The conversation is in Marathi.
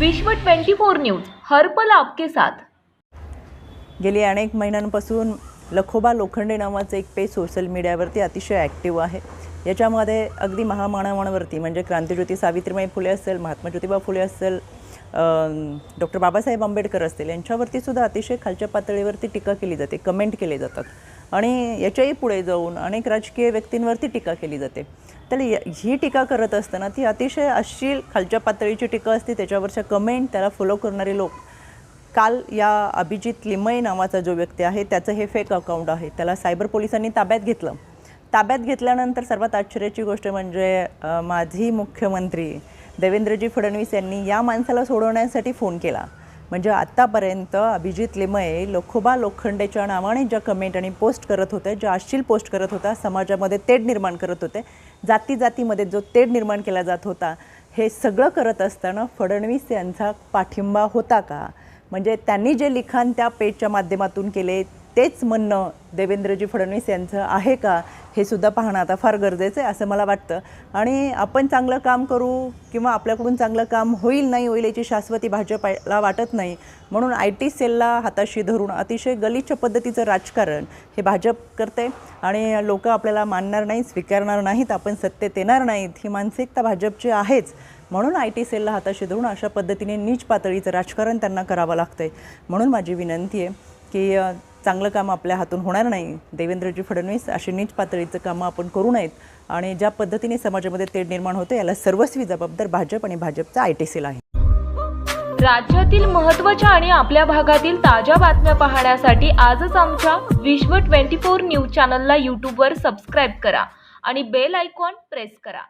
विश्व 24 न्यूज हर्पल आपके साथ. गेली अनेक महिन्यांपासून लखोबा लोखंडे नावाचं एक पेज सोशल मीडियावरती अतिशय ॲक्टिव्ह आहे. याच्यामध्ये अगदी महामानवांवरती म्हणजे क्रांतिज्योती सावित्रीबाई फुले असेल महात्मा ज्योतिबा फुले असेल डॉक्टर बाबासाहेब आंबेडकर असतील यांच्यावरती सुद्धा अतिशय खालच्या पातळीवरती टीका केली जाते कमेंट केले जातात. आणि याच्याही पुढे जाऊन अनेक राजकीय व्यक्तींवरती टीका केली जाते. तर य- ही टीका करत असताना ती अतिशय अश्लील खालच्या पातळीची टीका असते. त्याच्यावरच्या कमेंट त्याला फॉलो करणारे लोक काल या अभिजित लिमय नावाचा जो व्यक्ती आहे त्याचं हे फेक अकाउंट आहे. त्याला सायबर पोलिसांनी ताब्यात घेतलं. ताब्यात घेतल्यानंतर सर्वात आश्चर्याची गोष्ट म्हणजे माझी मुख्यमंत्री देवेंद्रजी फडणवीस यांनी या माणसाला सोडवण्यासाठी फोन केला. म्हणजे आत्तापर्यंत अभिजित लिमये लोखोबा लोखंडेच्या नावाने ज्या कमेंट आणि पोस्ट करत होते ज्या अश्लील पोस्ट करत होता समाजामध्ये तेढ निर्माण करत होते जाती जातीमध्ये जो तेढ निर्माण केला जात होता हे सगळं करत असताना फडणवीस यांचा पाठिंबा होता का? म्हणजे त्यांनी जे लिखाण त्या पेजच्या माध्यमातून केले तेच म्हणणं देवेंद्रजी फडणवीस यांचं आहे का हे सुद्धा पाहणं आता फार गरजेचं आहे असं मला वाटतं. आणि आपण चांगलं काम करू किंवा आपल्याकडून चांगलं काम होईल नाही होईल याची शाश्वती भाजपला वाटत नाही. म्हणून आय टी सेलला हाताशी धरून अतिशय गलिच्छ पद्धतीचं राजकारण हे भाजप करते आणि लोक आपल्याला मानणार नाही स्वीकारणार नाहीत आपण सत्तेत येणार नाहीत ही मानसिकता भाजपची आहेच. म्हणून आय टी सेलला हाताशी धरून अशा पद्धतीने नीच पातळीचं राजकारण त्यांना करावं लागतं आहे म्हणून माझी विनंती आहे की चांगलं काम आपल्या हातून होणार नाही. देवेंद्रजी फडणवीस अशी नीच पातळीचं कामं आपण करू नयेत आणि ज्या पद्धतीने समाजामध्ये तेढ निर्माण होतं याला सर्वस्वी जबाबदार भाजप आणि भाजपचा आय टी सेल आहे. राज्यातील महत्त्वाच्या आणि आपल्या भागातील ताज्या बातम्या पाहण्यासाठी आजच आमच्या विश्व 24 न्यूज चॅनलला यूट्यूबवर सबस्क्राईब करा आणि बेल आयकॉन प्रेस करा.